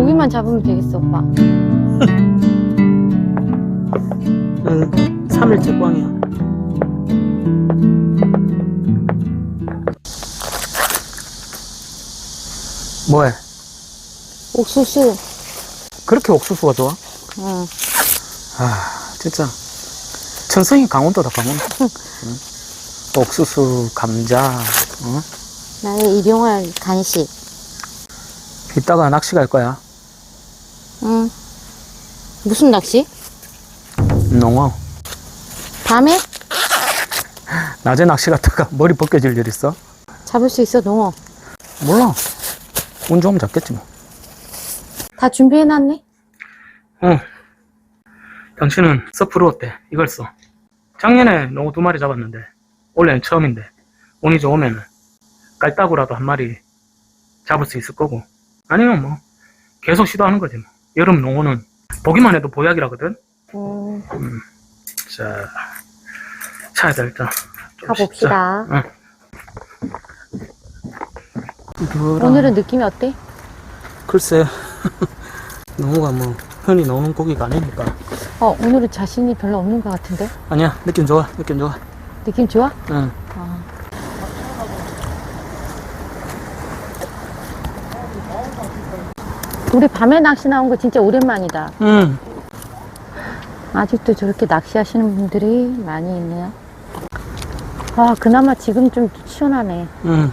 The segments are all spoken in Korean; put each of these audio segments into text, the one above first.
고기만 잡으면 되겠어, 오빠. 응, 3일째 꽝이야. 뭐해? 옥수수. 그렇게 옥수수가 좋아? 응. 아, 진짜. 천성이 강원도다, 강원도. 응? 옥수수, 감자, 어? 나의 일용할 간식. 이따가 낚시 갈 거야. 응. 무슨 낚시? 농어. 밤에? 낮에 낚시 갔다가 머리 벗겨질 일 있어? 잡을 수 있어, 농어. 몰라. 운 좋으면 잡겠지 뭐. 다 준비해놨네? 어. 당신은 서프로 어때? 이걸 써. 작년에 농어 두 마리 잡았는데, 올해는 처음인데, 운이 좋으면은, 깔따구라도 한 마리 잡을 수 있을 거고, 아니면 뭐, 계속 시도하는 거지 뭐. 여름 농어는 보기만 해도 보약이라거든? 음, 자, 차에다 일단. 좀 가봅시다. 응. 오늘은 느낌이 어때? 글쎄, 농어가 뭐, 흔히 나오는 고기가 아니니까. 어, 오늘은 자신이 별로 없는 것 같은데? 아니야, 느낌 좋아, 느낌 좋아. 느낌 좋아? 응. 우리 밤에 낚시 나온 거 진짜 오랜만이다. 응. 아직도 저렇게 낚시하시는 분들이 많이 있네요. 아, 그나마 지금 좀 시원하네. 응.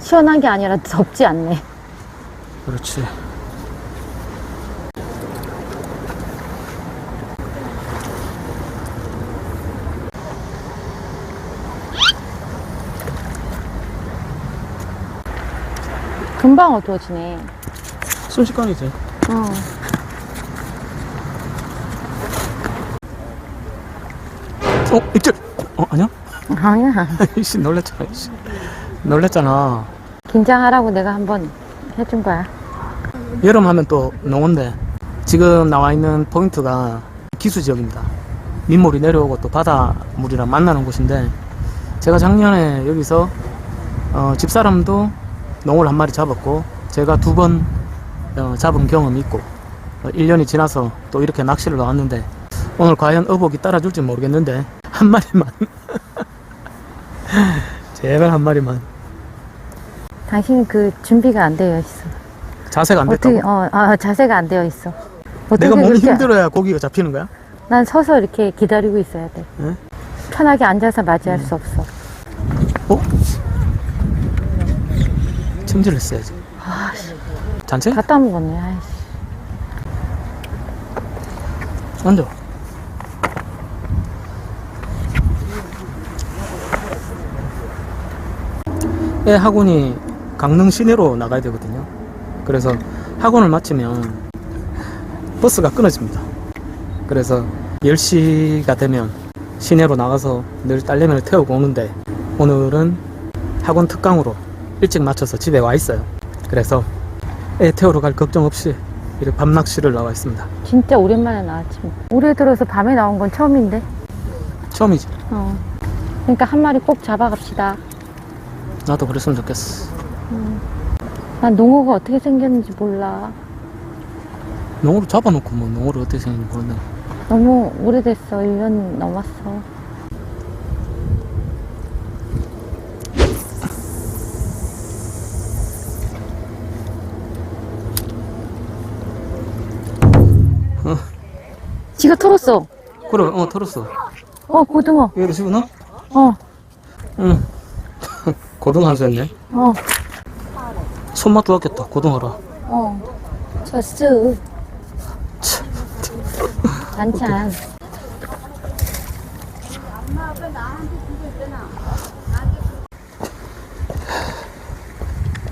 시원한 게 아니라 덥지 않네. 그렇지. 금방 어두워지네. 순식간이지. 어. 어, 입질! 어, 아니야? 아니야. 이씨, 놀랬잖아, 이씨. 놀랬잖아. 긴장하라고 내가 한번 해준 거야. 여름 하면 또 농어인데, 지금 나와 있는 포인트가 기수 지역입니다. 민물이 내려오고 또 바다물이랑 만나는 곳인데, 제가 작년에 여기서, 어, 집사람도 농어를 한 마리 잡았고, 제가 두 번, 어, 잡은 경험이 있고, 어, 1년이 지나서 또 이렇게 낚시를 나왔는데, 오늘 과연 어복이 따라줄지 모르겠는데, 한 마리만. 제발 한 마리만. 당신 그 준비가 안 되어 있어. 자세가 안 됐다고? 어떻게, 어, 아, 자세가 안 되어 있어. 어떻게 내가 몸이 그렇게- 힘들어야 고기가 잡히는 거야? 난 서서 이렇게 기다리고 있어야 돼. 응? 편하게 앉아서 맞이할 수 없어. 어? 찜질을 했어야지. 잔체? 다 따먹었네, 아이씨. 앉아. 애 학원이 강릉 시내로 나가야 되거든요. 그래서 학원을 마치면 버스가 끊어집니다. 그래서 10시가 되면 시내로 나가서 늘 딸내미를 태우고 오는데 오늘은 학원 특강으로 일찍 마쳐서 집에 와 있어요. 그래서 애 태우러 갈 걱정 없이 이렇게 밤낚시를 나와 있습니다. 진짜 오랜만에 나왔지. 뭐. 올해 들어서 밤에 나온 건 처음인데. 처음이지. 어. 그러니까 한 마리 꼭 잡아갑시다. 나도 그랬으면 좋겠어. 난 농어가 어떻게 생겼는지 몰라. 농어를 잡아놓고 뭐 농어를 어떻게 생겼는지 모르네. 너무 오래됐어. 1년 넘었어. 어. 지가 털었어. 그래, 어, 털었어. 어, 고등어. 여기다 집어넣어? 어, 응. 고등어 한수 했네. 어, 손맛 좋았겠다, 고등어라. 어. 졌어. 반찬.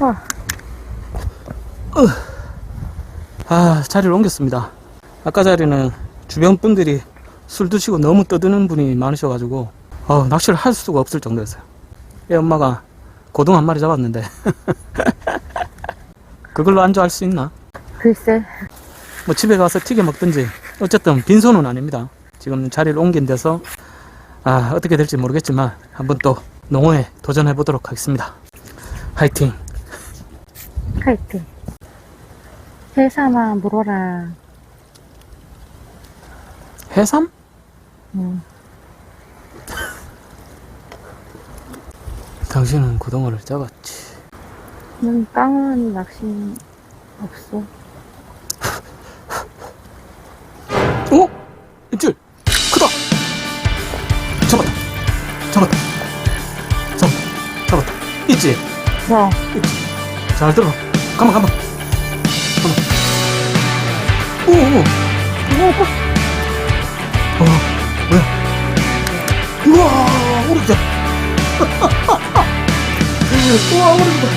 와, 아, 자리를 옮겼습니다. 아까 자리는 주변 분들이 술 드시고 너무 떠드는 분이 많으셔가지고, 어, 낚시를 할 수가 없을 정도였어요. 애 엄마가 고등어 한 마리 잡았는데, 그걸로 안주할 수 있나? 글쎄. 뭐 집에 가서 튀겨 먹든지 어쨌든 빈손은 아닙니다. 지금 자리를 옮긴 데서 아 어떻게 될지 모르겠지만 한번 또 농어에 도전해 보도록 하겠습니다. 화이팅. 화이팅. 해삼아, 물어라. 해삼? 응. 당신은 고등어를 잡았지. 난 깡은 낚시 없어. 어? 입질! 크다! 잡았다! 잡았다! 잡았다! 잡았다! 있지? 뭐, 있지? 잘 들어. 가만, 가만. 가만. 오, 오. 이거 어, 뭐야? 우와, 오른쪽. 우와, 오른쪽.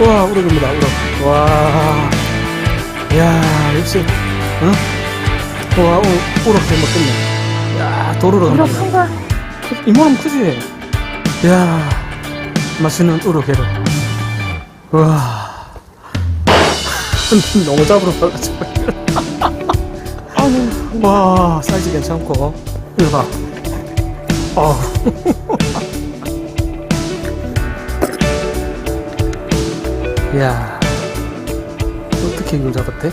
우와, 오른쪽입니다, 오른쪽. 와. 야 역시, 응? 우와, 오, 오른쪽 먹겠네. 야, 도로로 간다. 큰 거. 이만하면 크지? 야 맛있는 우럭회를. 우와. 너무 잡으러. 아니, 와 사이즈 괜찮고. 이거 봐. 어. 이야. 어떻게 이걸 잡았대?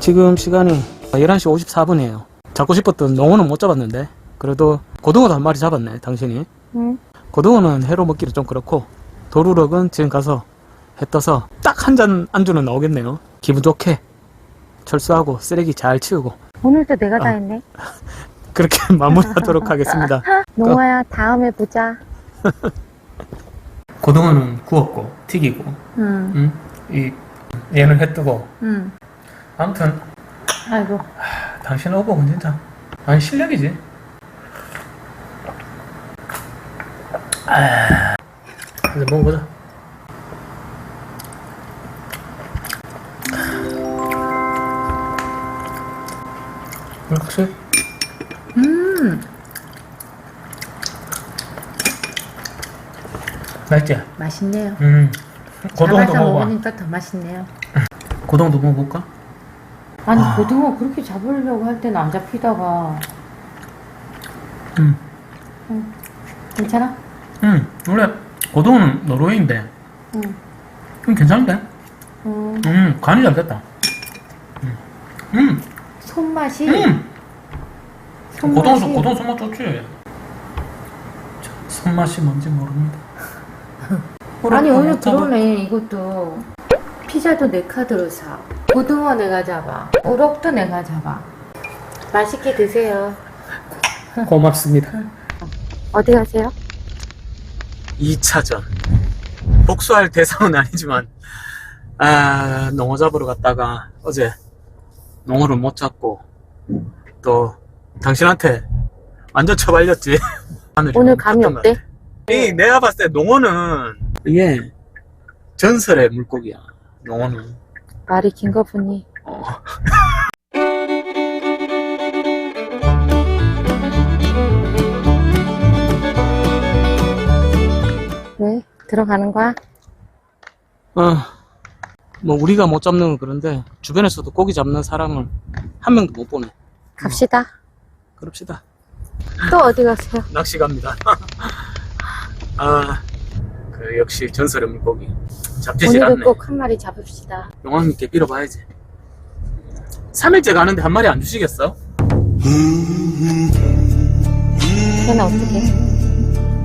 지금 시간이 11시 54분이에요. 잡고 싶었던 농어는 못 잡았는데 그래도 고등어도 한 마리 잡았네 당신이. 응? 고등어는 회로 먹기는 좀 그렇고 도루럭은 지금 가서 해 떠서 딱 한 잔 안주는 나오겠네요. 기분 좋게. 철수하고 쓰레기 잘 치우고 오늘도 내가 다 아. 했네. 그렇게 마무리하도록 하겠습니다. 농아야, 다음에 보자. 고등어는 구웠고 튀기고, 응, 응? 이 얘는 해 뜨고. 응. 아무튼 아이고. 당신 어복은 진짜 아니 실력이지. 아, 이제 먹어보자. 맛있지? 맛있네요. 음. 고등어도 잡아서 먹어봐. 먹으니까 더 맛있네요. 고등어도 먹어볼까? 아니, 아. 고등어 그렇게 잡으려고 할 때는 안 잡히다가. 음. 괜찮아? 음. 원래 고등어는 노르웨이인데 응. 음, 괜찮은데? 음, 음, 간이 잘 됐다. 음, 음, 손맛이. 음. 손맛이. 고등어, 손- 고등어 손맛 좋지. 저, 손맛이 뭔지 모릅니다. 아니, 오늘. 그러네, 이것도. 피자도 내 카드로 사. 고등어 내가 잡아. 우럭도 내가 잡아. 맛있게 드세요. 고맙습니다. 어디 가세요? 2차전. 복수할 대상은 아니지만, 아, 농어 잡으러 갔다가 어제 농어를 못 잡고, 또, 당신한테 완전 처발렸지. 오늘 감이 어때? 이 내가 봤을 때 농어는 이게 전설의 물고기야. 농어는. 말이 긴 거 보니. 어. 왜? 들어가는 거야? 어, 뭐 우리가 못 잡는 건 그런데 주변에서도 고기 잡는 사람을 한 명도 못 보네. 갑시다. 그럽시다. 또 어디 가세요? 낚시 갑니다. 아, 그 역시 전설의 물고기. 잡히질 오늘은 않네. 꼭 한 마리 잡읍시다. 용왕님께 빌어봐야지. 3일째 가는데 한 마리 안 주시겠어? 걔는 어떻게?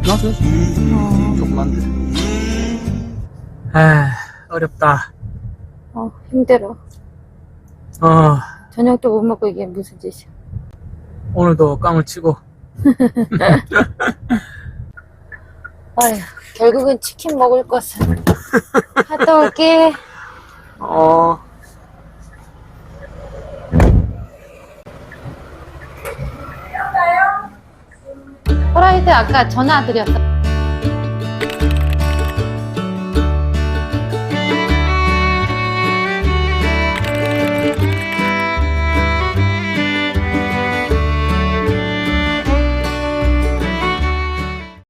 놔줘. 어, 조그만데. 아, 어렵다. 어, 힘들어. 어, 저녁도 못 먹고 이게 무슨 짓이야. 오늘도 깡을 치고. 아휴, 결국은 치킨 먹을 것은. 갔다 올게. 어, 호라이드 아까 전화 드렸어.